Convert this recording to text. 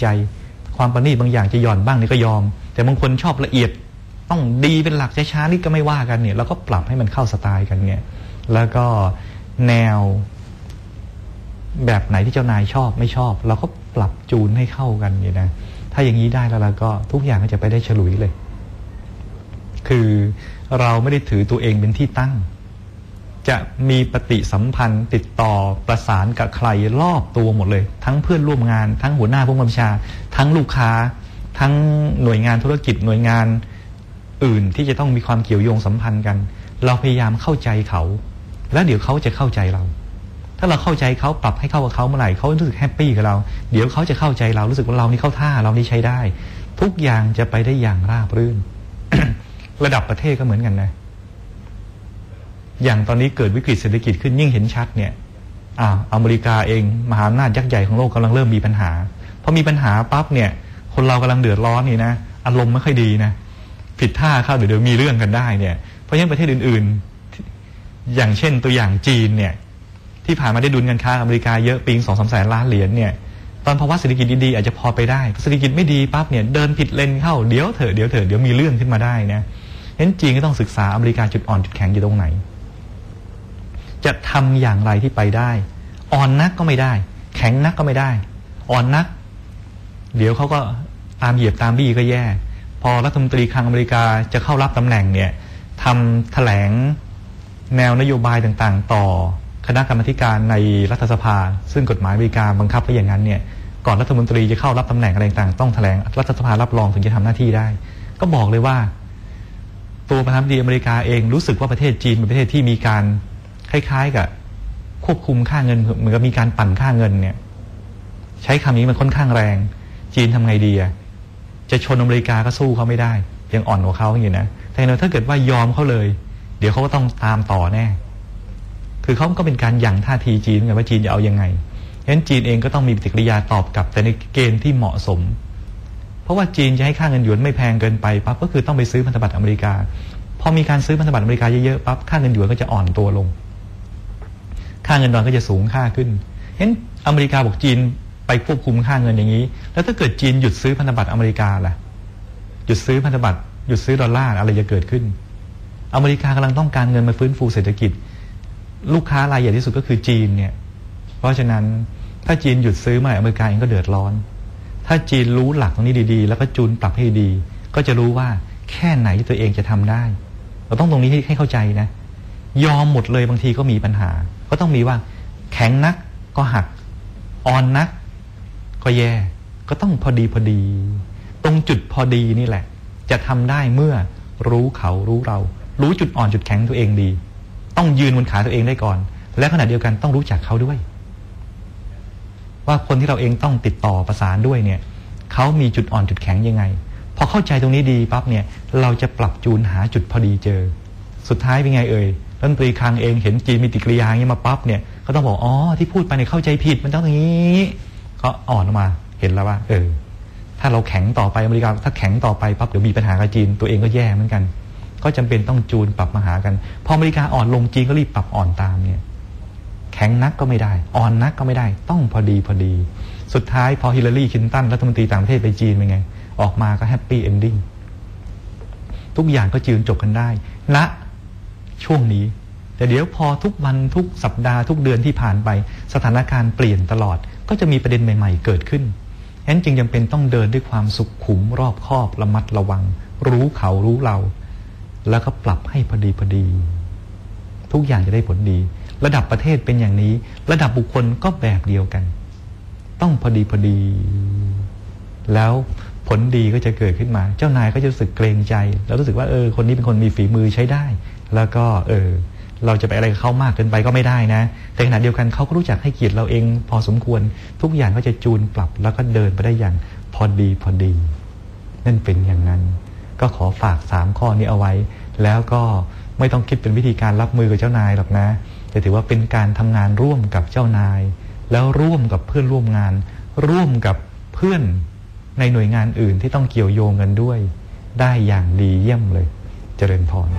ใจ ความประณีตบางอย่างจะหย่อนบ้างนี่ก็ยอม แต่บางคนชอบละเอียดต้องดีเป็นหลักช้าๆนี่ก็ไม่ว่ากันเนี่ยเราก็ปรับให้มันเข้าสไตล์กันเนี่ยแล้วก็แนวแบบไหนที่เจ้านายชอบไม่ชอบ เราก็ปรับจูนให้เข้ากันนี่นะถ้าอย่างนี้ได้แล้วเราก็ทุกอย่างก็จะไปได้ฉลุยเลย คือเราไม่ได้ถือตัวเองเป็นที่ตั้ง จะมีปฏิสัมพันธ์ติดต่อประสานกับใครรอบตัวหมดเลย ทั้งเพื่อนร่วมงาน ทั้งหัวหน้าผู้บัญชา ทั้งลูกค้า ทั้งหน่วยงานธุรกิจหน่วยงานอื่นที่จะต้องมีความเกี่ยวโยงสัมพันธ์กัน เราพยายามเข้าใจเขา แล้วเดี๋ยวเขาจะเข้าใจเรา ถ้าเราเข้าใจเขาปรับให้เข้ากับเขาเมื่อไหร่เขารู้สึกแฮปปี้กับเรา เดี๋ยวเขาจะเข้าใจเรารู้สึกว่าเรานี่เข้าท่าเรานี่ใช้ได้ ทุกอย่างจะไปได้อย่างราบรื่น ระดับประเทศก็เหมือนกันนะ อย่างตอนนี้เกิดวิกฤตเศรษฐกิจขึ้นยิ่งเห็นชัดเนี่ยอ่าอเมริกาเองมหาอำนาจยักษ์ใหญ่ของโลกกำลังเริ่มมีปัญหาพอมีปัญหาปั๊บเนี่ยคนเรากำลังเดือดร้อนนี่นะอารมณ์ไม่ค่อยดีนะผิดท่าเข้าเดี๋ยวเดี๋ยวมีเรื่องกันได้เนี่ยเพราะฉะนั้นประเทศอื่นๆ อย่างเช่นตัวอย่างจีนเนี่ยที่ผ่านมาได้ดุลการค้าอเมริกาเยอะปีสองสามแสนล้านเหรียญเนี่ยตอนภาวะเศรษฐกิจดีๆอาจจะพอไปได้เศรษฐกิจไม่ดีปั๊บเนี่ยเดินผิดเลนเข้าเดี๋ยวเถอะเดี๋ยวเถอะเดี๋ยวมีเรื่องขึ้นมาได้นะเห็นจีนก็ต้องศึกษาอเมริกาจุดอ่อนจุดแข็งอยู่ตรงไหน จะทำอย่างไรที่ไปได้ อ่อนนักก็ไม่ได้ แข็งนักก็ไม่ได้ อ่อนนัก เดี๋ยวเขาก็ตามเหยียบตามบี้ก็แย่ พอรัฐมนตรีคลังอเมริกาจะเข้ารับตำแหน่งเนี่ยทำแถลงแนวนโยบายต่างๆ ต่อคณะกรรมการในรัฐสภา ซึ่งกฎหมายอเมริกาบังคับไว้อย่างนั้นเนี่ยก่อนรัฐมนตรีจะเข้ารับตำแหน่งอะไรต่างๆต้องแถลงรัฐสภารับรองถึงจะทำหน้าที่ได้ ก็บอกเลยว่า ตัวประธานาธิบดีอเมริกาเองรู้สึกว่าประเทศจีนเป็นประเทศที่มีการ คล้าย ๆ กับควบคุมค่าเงินเหมือนกับมีการปั่นค่าเงินเนี่ย ใช้คำนี้มันค่อนข้างแรง จีนทำไงดีอะจะชนอเมริกาก็สู้เขาไม่ได้ ยังอ่อนกว่าเขาอยู่นะแต่ถ้าเกิดว่ายอมเขาเลย เดี๋ยวเขาก็ต้องตามต่อแน่ คือเขาก็เป็นการยั่งท่าทีจีนไงว่าจีนจะเอายังไงฉะนั้นจีนเองก็ต้องมีปฏิกิริยาตอบกลับแต่ในเกณฑ์ที่เหมาะสม เพราะว่าจีนจะให้ค่าเงินหยวนไม่แพงเกินไปปั๊บก็คือต้องไปซื้อพันธบัตรอเมริกา พอมีการซื้อพันธบัตรอเมริกาเยอะๆปั๊บค่าเงินหยวนก็จะอ่อนตัวลง ค่าเงินดอลลาร์ก็จะสูงค่าขึ้นเห็นอเมริกาบอกจีนไปควบคุมค่าเงินอย่างนี้ แล้วถ้าเกิดจีนหยุดซื้อพันธบัตรอเมริกาล่ะหยุดซื้อพันธบัตรหยุดซื้อดอลลาร์อะไรจะเกิดขึ้น อเมริกากำลังต้องการเงินมาฟื้นฟูเศรษฐกิจ ลูกค้ารายใหญ่ที่สุดก็คือจีนเนี่ยเพราะฉะนั้นถ้าจีนหยุดซื้อมื่อเมริกาเองก็เดือดร้อน ถ้าจีนรู้หลักตรงนี้ดีๆ แล้วก็จูนปรับให้ดี ก็จะรู้ว่าแค่ไหนที่ตัวเองจะทำได้ เราต้องตรงนี้ให้ให้เข้าใจนะ ยอมหมดเลยบางทีก็มีปัญหา ก็ต้องมีว่า แข็งนักก็หักอ่อนนัก ก็แย่ ก็ต้องพอดีพอดี ตรงจุดพอดีนี่แหละ จะทำได้เมื่อรู้เขารู้เรา รู้จุดอ่อนจุดแข็งตัวเองดี ต้องยืนบนขาตัวเองได้ก่อน และขณะเดียวกันต้องรู้จักเขาด้วย ว่าคนที่เราเองต้องติดต่อประสานด้วยเนี่ยเขามีจุดอ่อนจุดแข็งยังไงพอเข้าใจตรงนี้ดีปั๊บเนี่ย เราจะปรับจูนหาจุดพอดีเจอ สุดท้ายเป็นไงเอ่ย รัฐมนตรีคลังเองเห็นจีนมีติกริยาอย่างนี้มาปั๊บเนี่ยก็ต้องบอกอ๋อที่พูดไปเนี่ยเข้าใจผิดมันต้องอย่างนี้ก็อ่อนออกมาเห็นแล้วว่า เออ ถ้าเราแข็งต่อไปอเมริกาถ้าแข็งต่อไปปั๊บเดี๋ยวมีปัญหากับจีนตัวเองก็แย่เหมือนกัน ก็จำเป็นต้องจูนปรับมาหากันพออเมริกาอ่อนลงจีนก็รีบปรับอ่อนตามเนี่ย แข็งนักก็ไม่ได้ อ่อนนักก็ไม่ได้ ต้องพอดีพอดี สุดท้ายพอฮิลลารีคินตันรัฐมนตรีต่างประเทศไปจีนเป็นไง ออกมาก็แฮปปี้เอนดิ้งทุกอย่างก็จืนจบกันได้ณ ช่วงนี้ แต่เดี๋ยวพอทุกวันทุกสัปดาห์ทุกเดือนที่ผ่านไป สถานการณ์เปลี่ยนตลอด ก็จะมีประเด็นใหม่ ๆ เกิดขึ้นฉะนั้นจึงจำเป็นต้องเดินด้วยความสุขขุมรอบคอบระมัดระวัง รู้เขารู้เรา แล้วก็ปรับให้พอดีพอดี ทุกอย่างจะได้ผลดี ระดับประเทศเป็นอย่างนี้ ระดับบุคคลก็แบบเดียวกัน ต้องพอดีพอดี แล้วผลดีก็จะเกิดขึ้นมา เจ้านายก็จะรู้สึกเกรงใจ แล้วรู้สึกว่าเออคนนี้เป็นคนมีฝีมือใช้ได้ แล้วก็เออเราจะไปอะไรเขามากเกินไปก็ไม่ได้นะแต่ขณะเดียวกันเขาก็รู้จักให้เกียรติเราเอง พอสมควรทุกอย่างก็จะจูนปรับ แล้วก็เดินไปได้อย่างพอดีพอดี นั่นเป็นอย่างนั้น ก็ขอฝากสามข้อนี้เอาไว้ แล้วก็ไม่ต้องคิดเป็นวิธีการรับมือกับเจ้านายหรอกนะแต่ถือว่าเป็นการทำงานร่วมกับเจ้านาย แล้วร่วมกับเพื่อนร่วมงาน ร่วมกับเพื่อนในหน่วยงานอื่นที่ต้องเกี่ยวโยงกันด้วย ได้อย่างดีเยี่ยมเลย เจริญพร